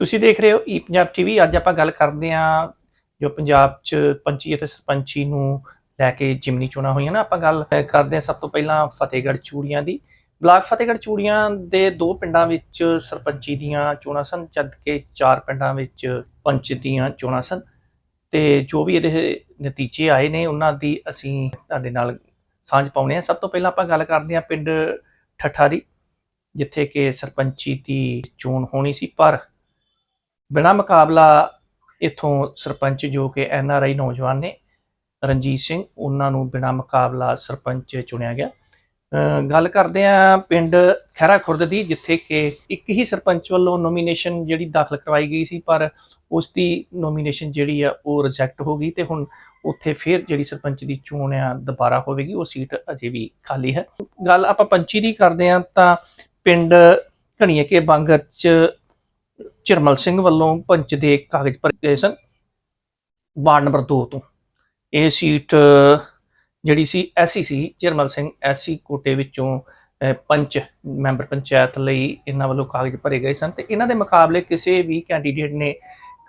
ਤੁਸੀਂ ਦੇਖ ਰਹੇ ਹੋ ਈ ਪੰਜਾਬ ਟੀਵੀ ਅੱਜ ਆਪਾਂ ਗੱਲ ਕਰਦੇ ਹਾਂ ਜੋ ਪੰਜਾਬ 'ਚ ਪੰਚੀ ਅਤੇ ਸਰਪੰਚੀ ਨੂੰ ਲੈ ਕੇ ਜਿਮਨੀ ਚੋਣਾਂ ਹੋਈਆਂ ਨਾ, ਆਪਾਂ ਗੱਲ ਕਰਦੇ ਹਾਂ ਸਭ ਤੋਂ ਪਹਿਲਾਂ ਫਤਿਹਗੜ੍ਹ ਚੂੜੀਆਂ ਦੀ। ਬਲਾਕ ਫਤਿਹਗੜ੍ਹ ਚੂੜੀਆਂ ਦੇ ਦੋ ਪਿੰਡਾਂ ਵਿੱਚ ਸਰਪੰਚੀ ਦੀਆਂ ਚੋਣਾਂ ਸਨ, ਜਦ ਕਿ ਚਾਰ ਪਿੰਡਾਂ ਵਿੱਚ ਪੰਚ ਦੀਆਂ ਚੋਣਾਂ ਸਨ। ਤੇ ਜੋ ਵੀ ਇਹਦੇ ਨਤੀਜੇ ਆਏ ਨੇ, ਉਹਨਾਂ ਦੀ ਅਸੀਂ ਤੁਹਾਡੇ ਨਾਲ ਸਾਂਝ ਪਾਉਣੇ ਆ ਸਭ ਤੋਂ ਪਹਿਲਾਂ ਆਪਾਂ ਗੱਲ ਕਰਦੇ ਹਾਂ ਪਿੰਡ ਠੱਠਾ ਦੀ, ਜਿੱਥੇ ਕਿ ਸਰਪੰਚੀ ਦੀ ਚੋਣ ਹੋਣੀ ਸੀ, ਪਰ ਬਿਨਾਂ ਮੁਕਾਬਲਾ ਇਥੋਂ ਸਰਪੰਚ ਜੋ ਕਿ ਐਨ ਆਰ ਆਈ ਨੌਜਵਾਨ ਨੇ, ਰਣਜੀਤ ਸਿੰਘ, ਉਹਨਾਂ ਨੂੰ ਬਿਨਾਂ ਮੁਕਾਬਲਾ ਸਰਪੰਚ ਚੁਣਿਆ ਗਿਆ। ਗੱਲ ਕਰਦੇ ਆ ਪਿੰਡ ਖੈਰਾ ਖੁਰਦ ਦੀ, ਜਿੱਥੇ ਕਿ ਇੱਕ ਹੀ ਸਰਪੰਚ ਵੱਲੋਂ ਨੋਮੀਨੇਸ਼ਨ ਜਿਹੜੀ ਦਾਖਲ ਕਰਵਾਈ ਗਈ ਸੀ, ਪਰ ਉਸ ਦੀ ਨੋਮੀਨੇਸ਼ਨ ਜਿਹੜੀ ਆ ਉਹ ਰਿਜੈਕਟ ਹੋ ਗਈ ਤੇ ਹੁਣ ਉੱਥੇ ਫਿਰ ਜਿਹੜੀ ਸਰਪੰਚ ਦੀ ਚੋਣ ਆ ਦੁਬਾਰਾ ਹੋਵੇਗੀ, ਉਹ ਸੀਟ ਅਜੇ ਵੀ ਖਾਲੀ ਹੈ। ਗੱਲ ਆਪਾਂ ਪੰਚੀ ਦੀ ਕਰਦੇ ਆ ਤਾਂ ਪਿੰਡ ਘਣੀਏ ਕੇ ਬਾਂਗਰ ਚ ਚਿਰਮਲ ਸਿੰਘ ਵੱਲੋਂ ਪੰਚ ਦੇ ਕਾਗਜ਼ ਭਰੇ ਗਏ ਸਨ ਵਾਰਡ ਨੰਬਰ 2 ਤੋਂ। ਇਹ ਸੀਟ ਜਿਹੜੀ ਸੀ ਐਸਸੀ ਸੀ ਚਿਰਮਲ ਸਿੰਘ ਐਸਸੀ ਕੋਟੇ ਵਿੱਚੋਂ ਪੰਚ, ਮੈਂਬਰ ਪੰਚਾਇਤ ਲਈ ਇਹਨਾਂ ਵੱਲੋਂ ਕਾਗਜ਼ ਭਰੇ ਗਏ ਸਨ ਤੇ ਇਹਨਾਂ ਦੇ ਮੁਕਾਬਲੇ ਕਿਸੇ ਵੀ ਕੈਂਡੀਡੇਟ ਨੇ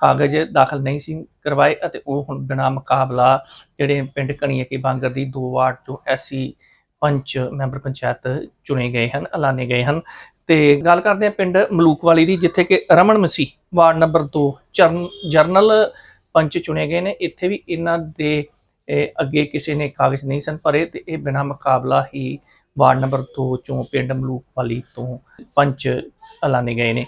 ਕਾਗਜ਼ ਦਾਖਲ ਨਹੀਂ ਸੀ ਕਰਵਾਏ ਅਤੇ ਉਹ ਹੁਣ ਬਿਨਾਂ ਮੁਕਾਬਲਾ ਜਿਹੜੇ ਪਿੰਡ ਕਣੀਏ ਕੇ ਬਾਂਗਰ ਦੀ ਦੋ ਵਾਰਡ ਤੋਂ ਐਸਸੀ ਪੰਚ, ਮੈਂਬਰ ਪੰਚਾਇਤ ਚੁਣੇ ਗਏ ਹਨ, ਐਲਾਨੇ ਗਏ ਹਨ। ਤੇ ਗੱਲ ਕਰਦੇ ਹਾਂ ਪਿੰਡ ਮਲੂਕਵਾਲੀ ਦੀ, ਜਿੱਥੇ ਕਿ ਰਮਨ ਮਸੀ ਵਾਰਡ ਨੰਬਰ 2 ਚਰਨ, ਜਰਨਲ ਪੰਚ ਚੁਣੇ ਗਏ ਨੇ। ਇੱਥੇ ਵੀ ਇਹਨਾਂ ਦੇ ਅੱਗੇ ਕਿਸੇ ਨੇ ਕਾਗਜ਼ ਨਹੀਂ ਸਨ ਭਰੇ ਤੇ ਇਹ ਬਿਨਾਂ ਮੁਕਾਬਲਾ ਹੀ ਵਾਰਡ ਨੰਬਰ 2 ਚੋਂ ਪਿੰਡ ਮਲੂਕਵਾਲੀ ਤੋਂ ਪੰਚ ਐਲਾਨੇ ਗਏ ਨੇ।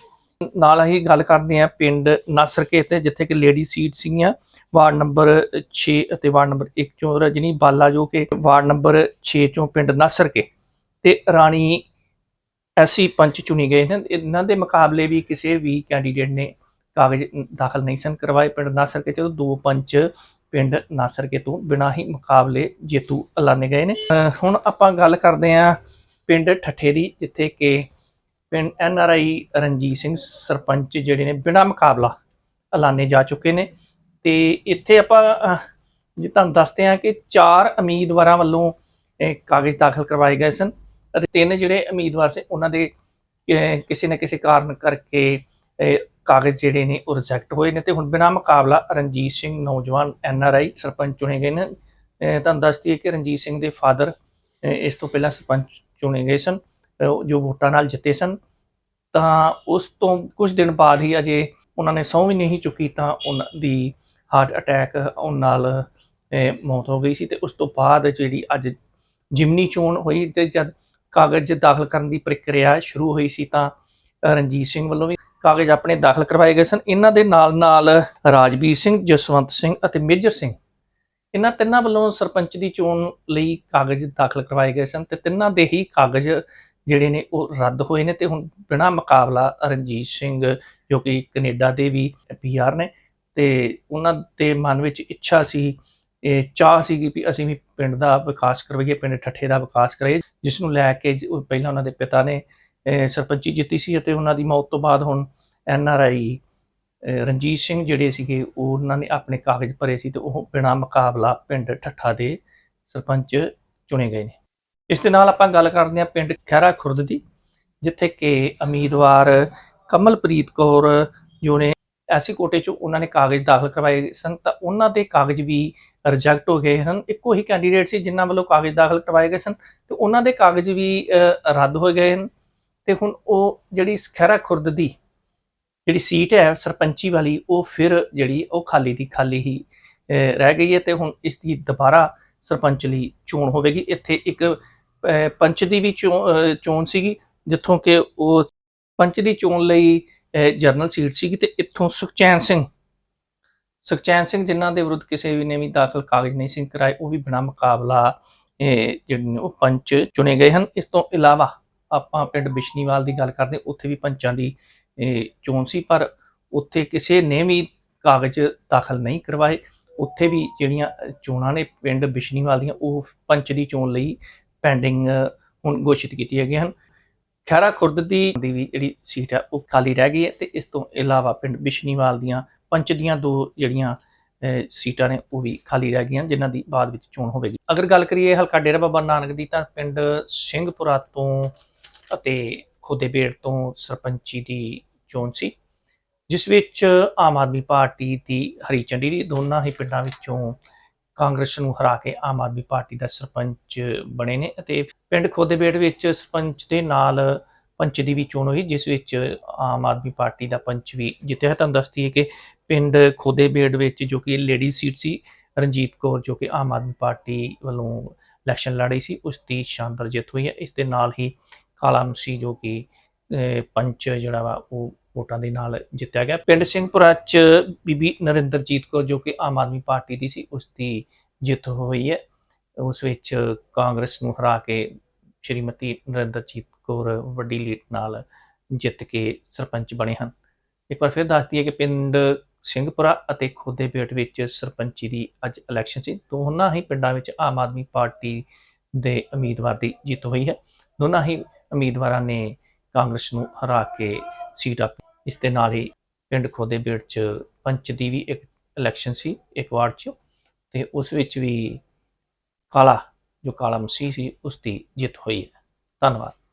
ਨਾਲ ਹੀ ਗੱਲ ਕਰਦੇ ਹਾਂ ਪਿੰਡ ਨਾਸਰਕੇ ਤੇ, ਜਿੱਥੇ ਕਿ ਲੇਡੀ ਸੀਟ ਸੀਗੀਆਂ ਵਾਰਡ ਨੰਬਰ 6 ਅਤੇ ਵਾਰਡ ਨੰਬਰ 1 ਚੋਂ ਰਜਨੀ ਬਾਲਾ, ਜੋ ਕਿ ਵਾਰਡ ਨੰਬਰ 6 ਚੋਂ ਪਿੰਡ ਨਾਸਰਕੇ ਤੇ ਰਾਣੀ ਐਸੀ ਪੰਚ ਚੁਣੀ ਗਏ ਨੇ ਇਹਨਾਂ ਦੇ ਮੁਕਾਬਲੇ ਵੀ ਕਿਸੇ ਵੀ ਕੈਂਡੀਡੇਟ ਨੇ ਕਾਗਜ਼ ਦਾਖਲ ਨਹੀਂ ਸਨ ਕਰਵਾਏ। ਪਿੰਡ ਨਾਸਰਕੇ ਤੋਂ ਦੋ ਪੰਚ ਪਿੰਡ ਨਾਸਰਕੇ ਤੋਂ ਬਿਨਾਂ ਹੀ ਮੁਕਾਬਲੇ ਜੇਤੂ ਐਲਾਨੇ ਗਏ ਨੇ। ਹੁਣ ਆਪਾਂ ਗੱਲ ਕਰਦੇ ਹਾਂ ਪਿੰਡ ਠੱਠੇ ਦੀ, ਜਿੱਥੇ ਕਿ ਪਿੰਡ N R I Ranjit Singh sarpanch ਜਿਹੜੇ ਨੇ ਬਿਨਾਂ ਮੁਕਾਬਲਾ ਐਲਾਨੇ ਜਾ ਚੁੱਕੇ ਨੇ। ਤੇ ਇੱਥੇ ਆਪਾਂ ਜੇ ਤੁਹਾਨੂੰ ਦੱਸਦੇ ਹਾਂ ਕਿ ਚਾਰ ਉਮੀਦਵਾਰਾਂ ਵੱਲੋਂ ਕਾਗਜ਼ ਦਾਖਲ ਕਰਵਾਏ ਗਏ ਸਨ। ਅਤੇ ਤਿੰਨ ਜਿਹੜੇ ਉਮੀਦਵਾਰ ਸੀ, ਉਹਨਾਂ ਦੇ ਕਿਸੇ ਨਾ ਕਿਸੇ ਕਾਰਨ ਕਰਕੇ ਕਾਗਜ਼ ਜਿਹੜੇ ਨੇ ਉਹ ਰਿਜੈਕਟ ਹੋਏ ਨੇ ਤੇ ਹੁਣ ਬਿਨਾਂ ਮੁਕਾਬਲਾ ਰਣਜੀਤ ਸਿੰਘ ਨੌਜਵਾਨ ਐਨ ਆਰ ਆਈ ਸਰਪੰਚ ਚੁਣੇ ਗਏ ਨੇ। ਤੁਹਾਨੂੰ ਦੱਸ ਦਈਏ ਕਿ ਰਣਜੀਤ ਸਿੰਘ ਦੇ ਫਾਦਰ ਇਸ ਤੋਂ ਪਹਿਲਾਂ ਸਰਪੰਚ ਚੁਣੇ ਗਏ ਸਨ ਜੋ ਵੋਟਾਂ ਨਾਲ ਜਿੱਤੇ ਸਨ। ਤਾਂ ਉਸ ਤੋਂ ਕੁਝ ਦਿਨ ਬਾਅਦ ਹੀ ਅਜੇ ਉਹਨਾਂ ਨੇ ਸਹੁੰ ਵੀ ਨਹੀਂ ਚੁੱਕੀ ਤਾਂ ਉਹਨਾਂ ਦੀ ਹਾਰਟ ਅਟੈਕ ਆਉਣ ਨਾਲ ਮੌਤ ਹੋ ਗਈ ਸੀ ਤੇ ਉਸ ਤੋਂ ਬਾਅਦ ਜਿਹੜੀ ਅੱਜ ਜਿਮਨੀ ਚੋਣ ਹੋਈ ਤੇ ਜਦ ਕਾਗਜ਼ ਦਾਖਲ ਕਰਨ ਦੀ ਪ੍ਰਕਿਰਿਆ ਸ਼ੁਰੂ ਹੋਈ ਸੀ ਤਾਂ ਰਣਜੀਤ ਸਿੰਘ ਵੱਲੋਂ ਵੀ ਕਾਗਜ਼ ਆਪਣੇ ਦਾਖਲ ਕਰਵਾਏ ਗਏ ਸਨ। ਇਹਨਾਂ ਦੇ ਨਾਲ ਨਾਲ ਰਾਜਵੀਰ ਸਿੰਘ, ਜਸਵੰਤ ਸਿੰਘ ਅਤੇ ਮੇਜਰ ਸਿੰਘ, ਇਹਨਾਂ ਤਿੰਨਾਂ ਵੱਲੋਂ ਸਰਪੰਚ ਦੀ ਚੋਣ ਲਈ ਕਾਗਜ਼ ਦਾਖਲ ਕਰਵਾਏ ਗਏ ਸਨ ਤੇ ਤਿੰਨਾਂ ਦੇ ਹੀ ਕਾਗਜ਼ ਜਿਹੜੇ ਨੇ ਉਹ ਰੱਦ ਹੋਏ ਨੇ ਤੇ ਹੁਣ ਬਿਨਾਂ ਮੁਕਾਬਲਾ ਰਣਜੀਤ ਸਿੰਘ ਜੋ ਕਿ ਕੈਨੇਡਾ ਦੇ ਵੀ ਪੀਆਰ ਨੇ ਤੇ ਉਹਨਾਂ ਦੇ ਮਨ ਵਿੱਚ ਇੱਛਾ ਸੀ ਇਹ ਚਾਹ ਸੀਗੀ ਵੀ ਅਸੀਂ ਵੀ ਪਿੰਡ ਦਾ ਵਿਕਾਸ ਕਰਵਾਈਏ ਪਿੰਡ ਠੱਠੇ ਦਾ ਵਿਕਾਸ ਕਰਾਈਏ ਜਿਸ ਨੂੰ ਲੈ ਕੇ ਪਹਿਲਾਂ ਉਹਨਾਂ ਦੇ ਪਿਤਾ ਨੇ ਅਹ, ਸਰਪੰਚੀ ਜਿੱਤੀ ਸੀ ਅਤੇ ਉਹਨਾਂ ਦੀ ਮੌਤ ਤੋਂ ਬਾਅਦ ਹੁਣ N R I Ranjit Singh ਜਿਹੜੇ ਸੀਗੇ ਉਹ ਉਹਨਾਂ ਨੇ ਆਪਣੇ ਕਾਗਜ਼ ਭਰੇ ਸੀ ਤੇ ਉਹ ਬਿਨਾਂ ਮੁਕਾਬਲਾ ਪਿੰਡ ਠੱਠਾ ਦੇ ਸਰਪੰਚ ਚੁਣੇ ਗਏ ਨੇ। ਇਸ ਦੇ ਨਾਲ ਆਪਾਂ ਗੱਲ ਕਰਦੇ ਹਾਂ ਪਿੰਡ ਖੈਰਾ ਖੁਰਦ ਦੀ ਜਿੱਥੇ ਕਿ ਉਮੀਦਵਾਰ ਕਮਲਪ੍ਰੀਤ ਕੌਰ ਜੋ ਨੇ ਐਸੀ ਕੋਟੇ ਚ ਉਹਨਾਂ ਨੇ ਕਾਗਜ਼ ਦਾਖਲ ਕਰਵਾਏ ਸਨ ਤਾਂ ਉਹਨਾਂ ਦੇ ਕਾਗਜ਼ ਵੀ ਰਿਜੈਕਟ ਹੋ ਗਏ ਹਨ। ਇੱਕੋ ਹੀ ਕੈਂਡੀਡੇਟ ਸੀ ਜਿਨ੍ਹਾਂ ਵੱਲੋਂ ਕਾਗਜ਼ ਦਾਖਲ ਕਰਵਾਏ ਗਏ ਸਨ ਤੇ ਉਹਨਾਂ ਦੇ ਕਾਗਜ਼ ਵੀ ਰੱਦ ਹੋ ਗਏ ਹਨ। ਤੇ ਹੁਣ ਉਹ ਜਿਹੜੀ ਖੈਰਾ ਖੁਰਦ ਦੀ ਜਿਹੜੀ ਸੀਟ ਹੈ ਸਰਪੰਚੀ ਵਾਲੀ ਉਹ ਫਿਰ ਜਿਹੜੀ ਉਹ ਖਾਲੀ ਦੀ ਖਾਲੀ ਹੀ ਰਹਿ ਗਈ ਹੈ ਤੇ ਹੁਣ ਇਸ ਦੀ ਦੁਬਾਰਾ ਸਰਪੰਚ ਲਈ ਚੋਣ ਹੋਵੇਗੀ। ਇੱਥੇ ਇੱਕ ਪੰਚ ਦੀ ਵੀ ਚੋਣ ਚੋਣ ਸੀਗੀ ਜਿੱਥੋਂ ਕਿ ਉਹ ਪੰਚ ਦੀ ਚੋਣ ਲਈ ਅਹ, ਜਰਨਲ ਸੀਟ ਸੀਗੀ ਤੇ ਇੱਥੋਂ ਸੁਖਚੈਨ ਸਿੰਘ ਸੁਖਚੈਨ ਸਿੰਘ ਜਿਨ੍ਹਾਂ ਦੇ ਵਿਰੁੱਧ ਕਿਸੇ ਵੀ ਨੇ ਵੀ ਦਾਖਲ ਕਾਗਜ਼ ਨਹੀਂ ਸੀ ਕਰਾਏ, ਉਹ ਵੀ ਬਿਨਾਂ ਮੁਕਾਬਲਾ, ਇਹ ਜਿਹੜੇ ਨੇ ਉਹ ਪੰਚ ਚੁਣੇ ਗਏ ਹਨ। ਇਸ ਤੋਂ ਇਲਾਵਾ ਆਪਾਂ ਪਿੰਡ ਬਿਸ਼ਨੀਵਾਲ ਦੀ ਗੱਲ ਕਰਦੇ, ਉੱਥੇ ਵੀ ਪੰਚਾਂ ਦੀ ਚੋਣ ਸੀ, ਪਰ ਉੱਥੇ ਕਿਸੇ ਨੇ ਵੀ ਕਾਗਜ਼ ਦਾਖਲ ਨਹੀਂ ਕਰਵਾਏ। ਉੱਥੇ ਵੀ ਜਿਹੜੀਆਂ ਚੋਣਾਂ ਨੇ ਪਿੰਡ ਬਿਸ਼ਨੀਵਾਲ ਦੀਆਂ, ਉਹ ਪੰਚ ਦੀ ਚੋਣ ਲਈ ਪੈਂਡਿੰਗ, ਹੁਣ ਘੋਸ਼ਿਤ ਕੀਤੀਆਂ ਗਈਆਂ ਹਨ। ਖੈਰਾ ਖੁਰਦ ਦੀ ਵੀ ਜਿਹੜੀ ਸੀਟ ਹੈ ਉਹ ਖਾਲੀ ਰਹਿ ਗਈ ਹੈ ਤੇ ਇਸ ਤੋਂ ਇਲਾਵਾ ਪਿੰਡ ਬਿਸ਼ਨੀਵਾਲ ਦੀਆਂ ਪੰਚ ਦੀਆਂ ਦੋ ਜਿਹੜੀਆਂ ਸੀਟਾਂ ਨੇ ਉਹ ਵੀ ਖਾਲੀ ਰਹਿ ਗਈਆਂ, ਜਿਨ੍ਹਾਂ ਦੀ ਬਾਅਦ ਵਿੱਚ ਚੋਣ ਹੋਵੇਗੀ ਅਗਰ ਗੱਲ ਕਰੀਏ ਹਲਕਾ ਡੇਰਾ ਬਾਬਾ ਨਾਨਕ ਦੀ, ਤਾਂ ਪਿੰਡ ਸਿੰਘਪੁਰਾ ਤੋਂ ਅਤੇ ਖੋਦੇਬੇੜ ਤੋਂ ਸਰਪੰਚੀ ਦੀ ਚੋਣ ਸੀ, ਜਿਸ ਵਿੱਚ ਆਮ ਆਦਮੀ ਪਾਰਟੀ ਦੀ ਹਰੀ ਝੰਡੀ ਦੀ, ਦੋਨਾਂ ਹੀ ਪਿੰਡਾਂ ਵਿੱਚੋਂ ਕਾਂਗਰਸ ਨੂੰ ਹਰਾ ਕੇ ਆਮ ਆਦਮੀ ਪਾਰਟੀ ਦਾ ਸਰਪੰਚ ਬਣੇ ਨੇ ਅਤੇ ਪਿੰਡ ਖੋਦੇਬੇੜ ਵਿੱਚ ਸਰਪੰਚ ਦੇ ਨਾਲ ਪੰਚ ਦੀ ਵੀ ਚੋਣ ਹੋਈ, ਜਿਸ ਵਿੱਚ ਆਮ ਆਦਮੀ ਪਾਰਟੀ ਦਾ ਪੰਚ ਵੀ ਜਿੱਤਿਆ ਹੈ। ਤੁਹਾਨੂੰ ਦੱਸਦੀ ਹੈ ਕਿ ਪਿੰਡ ਖੋਦੇਬੇੜ ਵਿੱਚ ਜੋ ਕਿ ਲੇਡੀ ਸੀਟ ਸੀ, ਰਣਜੀਤ ਕੌਰ ਜੋ ਕਿ ਆਮ ਆਦਮੀ ਪਾਰਟੀ ਵੱਲੋਂ ਇਲੈਕਸ਼ਨ ਲੜ ਰਹੀ ਸੀ ਉਸ ਦੀ ਸ਼ਾਨਦਾਰ ਜਿੱਤ ਹੋਈ ਹੈ। ਇਸ ਦੇ ਨਾਲ ਹੀ ਕਾਲਾ ਮਸੀਹ ਜੋ ਕਿ ਪੰਚ ਜਿਹੜਾ ਵਾ, ਉਹ ਵੋਟਾਂ ਦੇ ਨਾਲ ਜਿੱਤਿਆ ਗਿਆ। ਪਿੰਡ ਸਿੰਘਪੁਰਾ ਚ ਬੀਬੀ ਨਰਿੰਦਰਜੀਤ ਕੌਰ ਜੋ ਕਿ ਆਮ ਆਦਮੀ ਪਾਰਟੀ ਦੀ ਸੀ ਉਸ ਦੀ ਜਿੱਤ ਹੋਈ ਹੈ। ਉਸ ਵਿੱਚ ਕਾਂਗਰਸ ਨੂੰ ਹਰਾ ਕੇ ਸ਼੍ਰੀਮਤੀ ਨਰਿੰਦਰਜੀਤ ਕੌਰ ਵੱਡੀ ਲੀਡ ਨਾਲ ਜਿੱਤ ਕੇ ਸਰਪੰਚ ਬਣੇ ਹਨ। ਇੱਕ ਵਾਰ ਫਿਰ ਦੱਸਦੀ ਹੈ ਕਿ ਪਿੰਡ ਸਿੰਘਪੁਰਾ ਅਤੇ ਖੋਦੇਪੇਟ ਵਿੱਚ ਸਰਪੰਚੀ ਦੀ ਅੱਜ ਇਲੈਕਸ਼ਨ ਸੀ। ਦੋਨਾਂ ਹੀ ਪਿੰਡਾਂ ਵਿੱਚ ਆਮ ਆਦਮੀ ਪਾਰਟੀ ਦੇ ਉਮੀਦਵਾਰ ਦੀ ਜਿੱਤ ਹੋਈ ਹੈ। ਦੋਨਾਂ ਹੀ ਉਮੀਦਵਾਰਾਂ ਨੇ ਕਾਂਗਰਸ ਨੂੰ ਹਰਾ ਕੇ ਸੀਟ ਆਪ ਇਸ ਦੇ ਨਾਲ ਹੀ ਪਿੰਡ ਖੋਦੇਪੇਟ ਚ ਪੰਚ ਦੀ ਵੀ ਇੱਕ ਇਲੈਕਸ਼ਨ ਸੀ, ਇੱਕ ਵਾਰਡ 'ਚ। ਤੇ ਉਸ ਵਿੱਚ ਵੀ ਕਾਲਾ, ਜੋ ਕਾਲਾ ਮਸੀਹ ਸੀ, ਉਸ ਦੀ ਜਿੱਤ ਹੋਈ ਹੈ। ਧੰਨਵਾਦ।